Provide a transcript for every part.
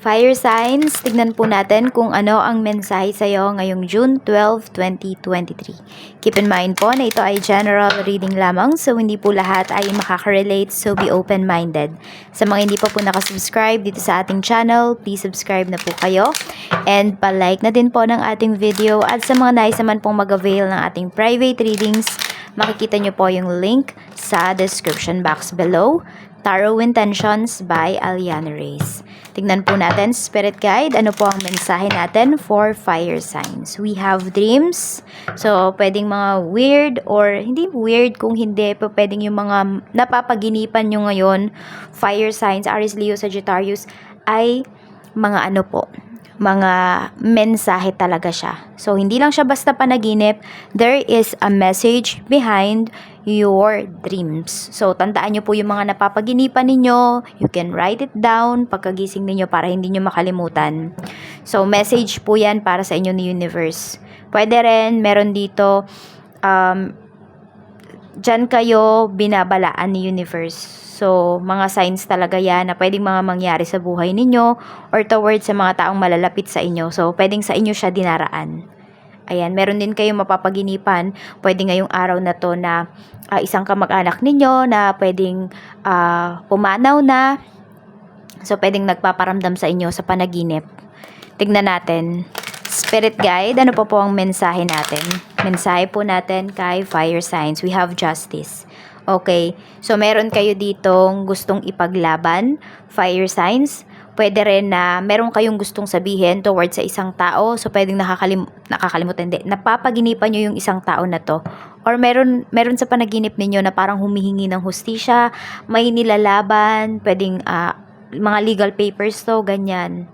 Fire signs, tignan po natin kung ano ang mensahe sa'yo ngayong June 12, 2023. Keep in mind po na ito ay general reading lamang so hindi po lahat ay makaka-relate so be open-minded. Sa mga hindi pa po nakasubscribe dito sa ating channel, please subscribe na po kayo and pa-like na din po ng ating video at sa mga nais naman pong mag-avail ng ating private readings, makikita nyo po yung link sa description box below. Tarot Intentions by Aliana Reyes. Tignan po natin, Spirit Guide, ano po ang mensahe natin for fire signs. We have dreams. So, pwedeng mga weird or hindi weird kung hindi, pero pwedeng yung mga napapaginipan nyo ngayon, fire signs, Aries, Leo, Sagittarius, ay mga ano po, mga mensahe talaga siya. So, hindi lang siya basta panaginip. There is a message behind your dreams. So, tandaan nyo po yung mga napapaginipan ninyo. You can write it down pagkagising ninyo para hindi nyo makalimutan. So, message po yan para sa inyo ni universe. Pwede rin, meron dito, um, dyan kayo binabalaan ni universe. So, mga signs talaga yan na pwedeng mga mangyari sa buhay ninyo or towards sa mga taong malalapit sa inyo. So, pwedeng sa inyo siya dinaraan. Ayan, meron din kayong mapapaginipan. Pwede ngayong araw na to na ah, isang kamag-anak ninyo na pwedeng ah, pumanaw na. So, pwedeng nagpaparamdam sa inyo sa panaginip. Tignan natin. Spirit guide, ano po po ang mensahe natin? Mensahe po natin kay fire signs. We have justice. Okay, so meron kayo ditong gustong ipaglaban, fire signs. Pwede rin na meron kayong gustong sabihin towards sa isang tao. So, pwedeng nakakalim nakakalimutan, hindi. Napapaginipan nyo yung isang tao na to. Or meron, meron sa panaginip ninyo na parang humihingi ng hustisya, may nilalaban, pwedeng ah, mga legal papers to, ganyan.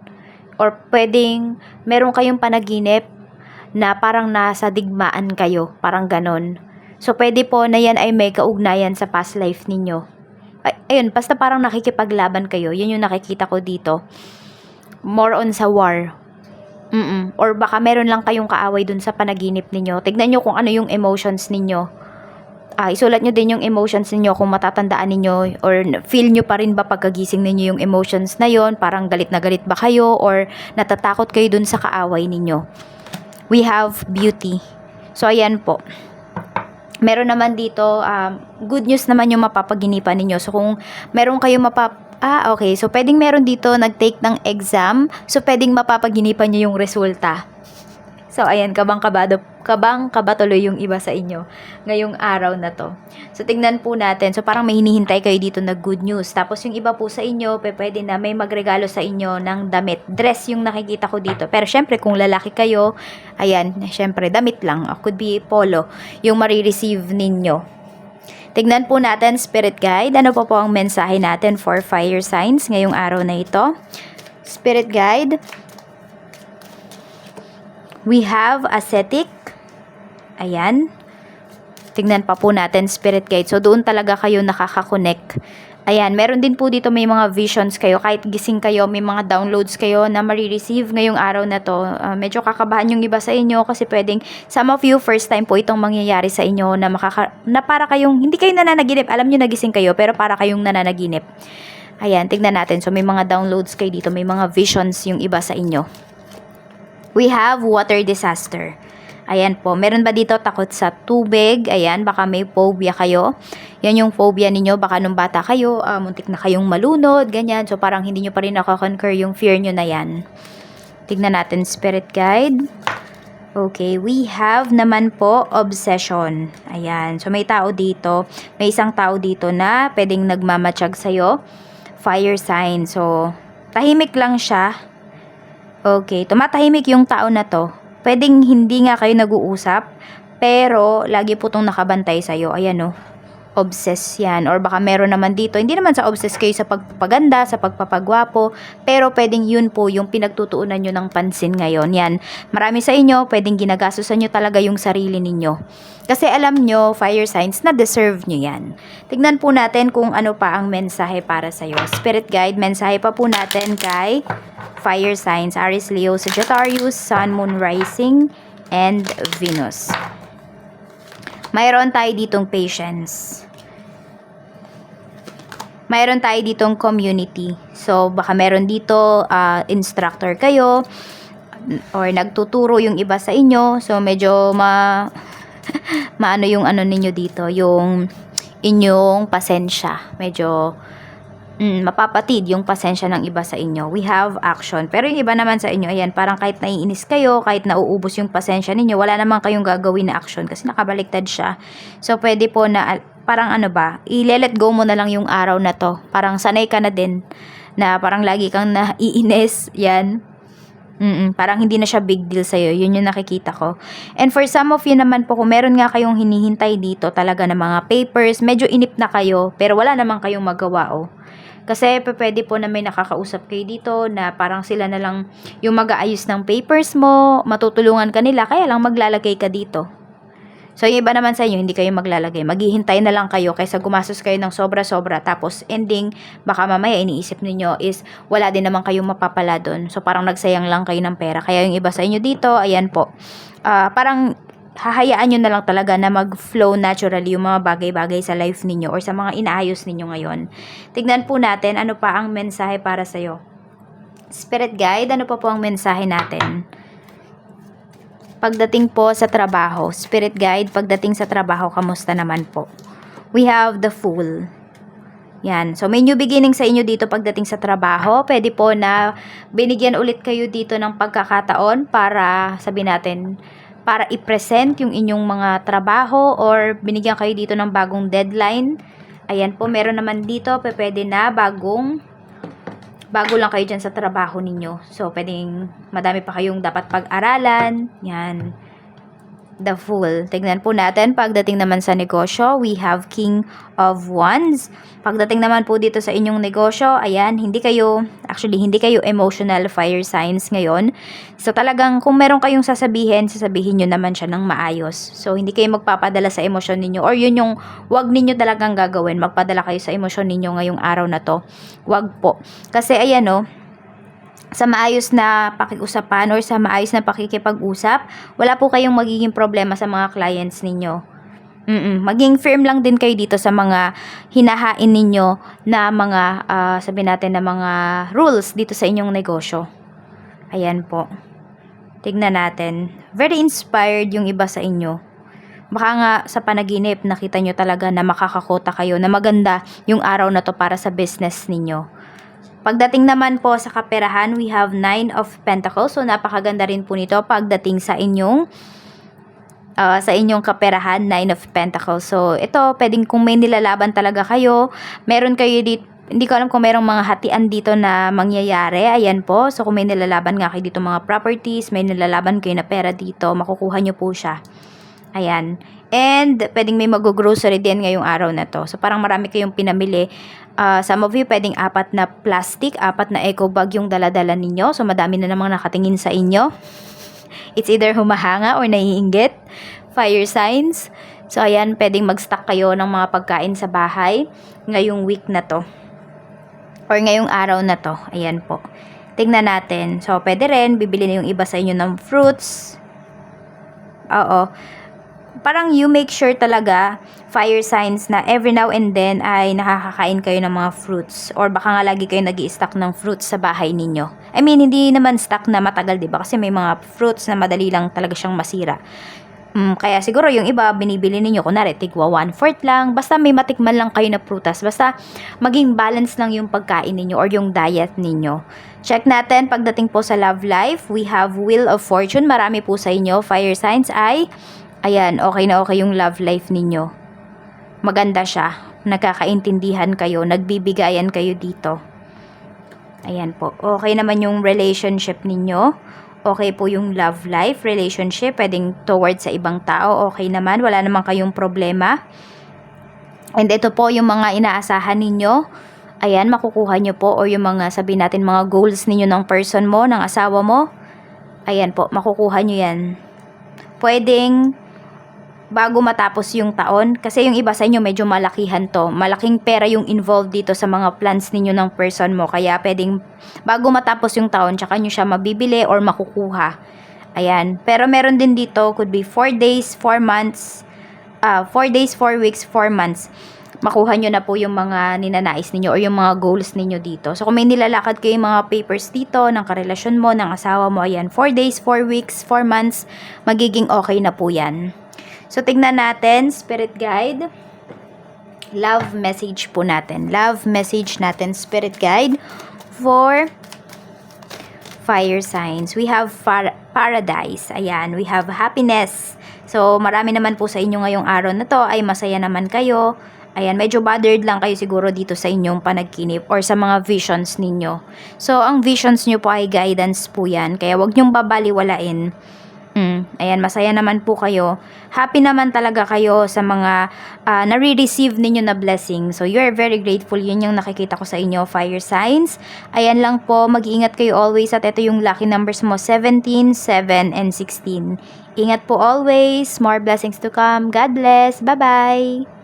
Or pwedeng meron kayong panaginip na parang nasa digmaan kayo, parang ganon. So, pwede po na yan ay may kaugnayan sa past life ninyo. Ay, ayun, basta parang nakikipaglaban kayo. Yun yung nakikita ko dito. More on sa war. Mm-mm. Or baka meron lang kayong kaaway dun sa panaginip ninyo. Tignan nyo kung ano yung emotions ninyo. Ah, isulat nyo din yung emotions ninyo kung matatandaan ninyo or feel nyo pa rin ba pagkagising ninyo yung emotions na yon parang galit na galit ba kayo or natatakot kayo dun sa kaaway ninyo. We have beauty. So, ayan po meron naman dito, um, good news naman yung mapapaginipan ninyo. So, kung meron kayong mapap... Ah, okay. So, pwedeng meron dito nag-take ng exam. So, pwedeng mapapaginipan nyo yung resulta. So, ayan, kabang-kabado, kabang-kabatuloy yung iba sa inyo ngayong araw na to. So, tingnan po natin. So, parang may hinihintay kayo dito na good news. Tapos, yung iba po sa inyo, pe, pwede na may magregalo sa inyo ng damit. Dress yung nakikita ko dito. Pero, syempre, kung lalaki kayo, ayan, syempre, damit lang. Could be polo. Yung marireceive ninyo. Tignan po natin, Spirit Guide. Ano po po ang mensahe natin for fire signs ngayong araw na ito? Spirit Guide, We have ascetic. Ayan. Tingnan pa po natin spirit guide. So, doon talaga kayo nakaka-connect. Ayan, meron din po dito may mga visions kayo. Kahit gising kayo, may mga downloads kayo na marireceive ngayong araw na to. Uh, medyo kakabahan yung iba sa inyo kasi pwedeng some of you first time po itong mangyayari sa inyo na, makaka, na para kayong, hindi kayo nananaginip. Alam nyo nagising kayo, pero para kayong nananaginip. Ayan, tignan natin. So, may mga downloads kayo dito. May mga visions yung iba sa inyo. We have water disaster. Ayan po. Meron ba dito takot sa tubig? Ayan, baka may phobia kayo. Yan yung phobia ninyo. Baka nung bata kayo, uh, muntik na kayong malunod, ganyan. So, parang hindi nyo pa rin nakakonquer yung fear nyo na yan. Tignan natin, spirit guide. Okay, we have naman po obsession. Ayan. So, may tao dito. May isang tao dito na pwedeng nagmamatsyag sa'yo. Fire sign. So, tahimik lang siya Okay, tumatahimik yung tao na to. Pwedeng hindi nga kayo nag-uusap, pero lagi po itong nakabantay sa'yo. Ayan o. Oh obsess yan. Or baka meron naman dito, hindi naman sa obsess kayo sa pagpapaganda, sa pagpapagwapo, pero pwedeng yun po yung pinagtutuunan nyo ng pansin ngayon. Yan, marami sa inyo, pwedeng ginagastusan nyo talaga yung sarili ninyo. Kasi alam nyo, fire signs, na deserve nyo yan. Tignan po natin kung ano pa ang mensahe para sa'yo. Spirit guide, mensahe pa po natin kay fire signs, Aries, Leo, Sagittarius, Sun, Moon, Rising, and Venus. Mayroon tayo ditong patience. Mayroon tayo ditong community. So, baka meron dito ah, instructor kayo or nagtuturo yung iba sa inyo. So, medyo ma maano yung ano ninyo dito, yung inyong pasensya. Medyo mm, mapapatid yung pasensya ng iba sa inyo. We have action. Pero yung iba naman sa inyo, ayan, parang kahit naiinis kayo, kahit nauubos yung pasensya ninyo, wala naman kayong gagawin na action kasi nakabaliktad siya. So, pwede po na, parang ano ba, i-let go mo na lang yung araw na to. Parang sanay ka na din na parang lagi kang naiinis. Yan. Mm parang hindi na siya big deal sa'yo. Yun yung nakikita ko. And for some of you naman po, kung meron nga kayong hinihintay dito talaga ng mga papers, medyo inip na kayo, pero wala naman kayong magawa, oh. Kasi pwede po na may nakakausap kayo dito na parang sila na lang yung mag-aayos ng papers mo, matutulungan ka nila, kaya lang maglalagay ka dito. So, yung iba naman sa inyo, hindi kayo maglalagay. Maghihintay na lang kayo kaysa gumastos kayo ng sobra-sobra. Tapos, ending, baka mamaya iniisip ninyo is wala din naman kayong mapapala doon. So, parang nagsayang lang kayo ng pera. Kaya yung iba sa inyo dito, ayan po. Ah, parang hahayaan nyo na lang talaga na mag-flow naturally yung mga bagay-bagay sa life ninyo or sa mga inaayos ninyo ngayon. Tignan po natin ano pa ang mensahe para sa'yo. Spirit guide, ano pa po ang mensahe natin? Pagdating po sa trabaho, spirit guide, pagdating sa trabaho, kamusta naman po? We have the Fool. Yan. So, may new beginning sa inyo dito pagdating sa trabaho. Pwede po na binigyan ulit kayo dito ng pagkakataon para, sabi natin, para i-present yung inyong mga trabaho or binigyan kayo dito ng bagong deadline. Ayan po, meron naman dito, pwede na bagong bago lang kayo dyan sa trabaho ninyo. So, pwedeng madami pa kayong dapat pag-aralan. Yan. The Fool. Tignan po natin. Pagdating naman sa negosyo, we have King of Wands. Pagdating naman po dito sa inyong negosyo, ayan, hindi kayo, actually, hindi kayo emotional fire signs ngayon. So, talagang kung meron kayong sasabihin, sasabihin nyo naman siya ng maayos. So, hindi kayo magpapadala sa emosyon ninyo or yun yung wag ninyo talagang gagawin. Magpadala kayo sa emosyon ninyo ngayong araw na to. Wag po. Kasi, ayan, oh, sa maayos na pakiusapan or sa maayos na pakikipag-usap, wala po kayong magiging problema sa mga clients ninyo. Mm Maging firm lang din kayo dito sa mga hinahain ninyo na mga, ah, sabi natin na mga rules dito sa inyong negosyo. Ayan po. Tignan natin. Very inspired yung iba sa inyo. Baka nga sa panaginip, nakita nyo talaga na makakakota kayo na maganda yung araw na to para sa business ninyo. Pagdating naman po sa kaperahan, we have Nine of Pentacles. So, napakaganda rin po nito pagdating sa inyong uh, sa inyong kaperahan, Nine of Pentacles. So, ito, pwedeng kung may nilalaban talaga kayo, meron kayo dito, hindi ko alam kung merong mga hatian dito na mangyayari. Ayan po. So, kung may nilalaban nga kayo dito mga properties, may nilalaban kayo na pera dito, makukuha nyo po siya. Ayan. And, pwedeng may mag-grocery din ngayong araw na to. So, parang marami kayong pinamili. Uh, some of you, pwedeng apat na plastic, apat na eco bag yung daladala ninyo. So, madami na namang nakatingin sa inyo. It's either humahanga or naiinggit. Fire signs. So, ayan, pwedeng mag-stock kayo ng mga pagkain sa bahay ngayong week na to. Or ngayong araw na to. Ayan po. Tingnan natin. So, pwede rin, bibili na yung iba sa inyo ng fruits. Oo parang you make sure talaga fire signs na every now and then ay nakakakain kayo ng mga fruits or baka nga lagi kayo nag stock ng fruits sa bahay ninyo. I mean, hindi naman stock na matagal, 'di ba? Kasi may mga fruits na madali lang talaga siyang masira. Mm, kaya siguro yung iba binibili ninyo kunwari tigwa one fourth lang basta may matikman lang kayo na prutas basta maging balance lang yung pagkain ninyo or yung diet ninyo check natin pagdating po sa love life we have wheel of fortune marami po sa inyo fire signs ay Ayan, okay na okay yung love life ninyo. Maganda siya. Nagkakaintindihan kayo, nagbibigayan kayo dito. Ayan po. Okay naman yung relationship ninyo. Okay po yung love life, relationship, pwedeng towards sa ibang tao. Okay naman, wala naman kayong problema. And ito po yung mga inaasahan ninyo. Ayan, makukuha nyo po o yung mga sabi natin mga goals ninyo ng person mo, ng asawa mo. Ayan po, makukuha nyo yan. Pwedeng bago matapos yung taon. Kasi yung iba sa inyo medyo malakihan to. Malaking pera yung involved dito sa mga plans ninyo ng person mo. Kaya pwedeng bago matapos yung taon, tsaka nyo siya mabibili or makukuha. Ayan. Pero meron din dito, could be 4 days, 4 months, uh, 4 days, 4 weeks, 4 months. makuha nyo na po yung mga ninanais ninyo or yung mga goals ninyo dito. So, kung may nilalakad kayo yung mga papers dito, ng karelasyon mo, ng asawa mo, ayan, 4 days, 4 weeks, 4 months, magiging okay na po yan. So, tignan natin, spirit guide. Love message po natin. Love message natin, spirit guide, for fire signs. We have par- paradise. Ayan, we have happiness. So, marami naman po sa inyo ngayong araw na to ay masaya naman kayo. Ayan, medyo bothered lang kayo siguro dito sa inyong panaginip or sa mga visions ninyo. So, ang visions nyo po ay guidance po yan. Kaya wag nyong babaliwalain. Mm, ayan, masaya naman po kayo. Happy naman talaga kayo sa mga ah, nare-receive ninyo na blessing. So, you're very grateful. Yun yung nakikita ko sa inyo, fire signs. Ayan lang po, mag-iingat kayo always at ito yung lucky numbers mo, 17, 7, and 16. Ingat po always. More blessings to come. God bless. Bye-bye.